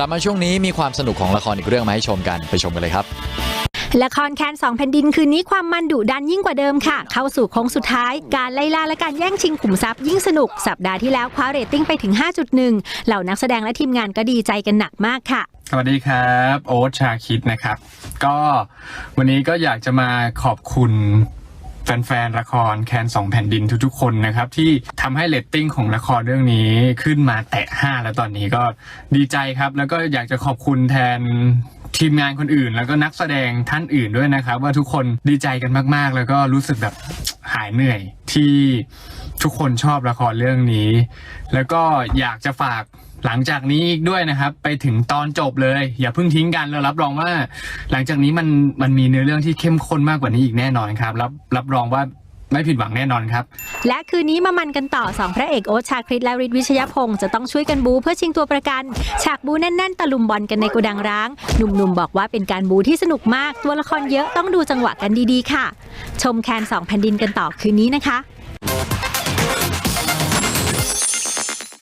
กลับมาช่วงนี้มีความสนุกของละครอีกเรื่องมาให้ชมกันไปชมกันเลยครับละครแคนสองแผ่นดินคืนนี้ความมันดุดันยิ่งกว่าเดิมค่ะ เข้าสู่โค้งสุดท้าย การไล่ล่าและการแย่งชิงขุมทรัพย์ยิ่งสนุก สัปดาห์ที่แล้วคว้าเรตติ้งไปถึง 5.1 เหล่านักแสดงและทีมงานก็ดีใจกันหนักมากค่ะ สวัสดีครับ โอ๊ตชาคิดนะครับ ก็วันนี้ก็อยากจะมาขอบคุณ แฟนๆละครแคนสองแผ่นดินทุกๆคนนะครับที่ทำให้เรตติ้งของละครเรื่องนี้ขึ้นมาแตะ 5 แล้วตอนนี้ก็ดีใจครับ แล้วก็อยากจะขอบคุณแทนทีมงานคนอื่น แล้วก็นักแสดงท่านอื่นด้วยนะครับ ว่าทุกคนดีใจกันมากๆ แล้วก็รู้สึกแบบหายเหนื่อยที่ทุกคนชอบละครเรื่องนี้ แล้วก็อยากจะฝาก หลังจากนี้อีกด้วยนะครับ ไปถึงตอนจบเลย อย่าเพิ่งทิ้งกันแล้วรับรองว่า หลังจากนี้มันมันมีเนื้อเรื่องที่เข้มข้นมากกว่านี้อีกแน่นอนครับ รับรับรองว่าไม่ผิดหวังแน่นอนครับ และคืนนี้มามันกันต่อสองพระเอกโอชาคริตและฤทธิ์วิชยพงศ์จะต้องช่วยกันบูเพื่อชิงตัวประกัน ฉากบูแน่นๆ ตะลุมบอลกันในโกดังร้าง หนุ่มๆ บอกว่าเป็นการบูที่สนุกมาก ตัวละครเยอะต้องดูจังหวะกันดีๆ ค่ะ ชมแคนสองแผ่นดินกันต่อคืนนี้นะคะ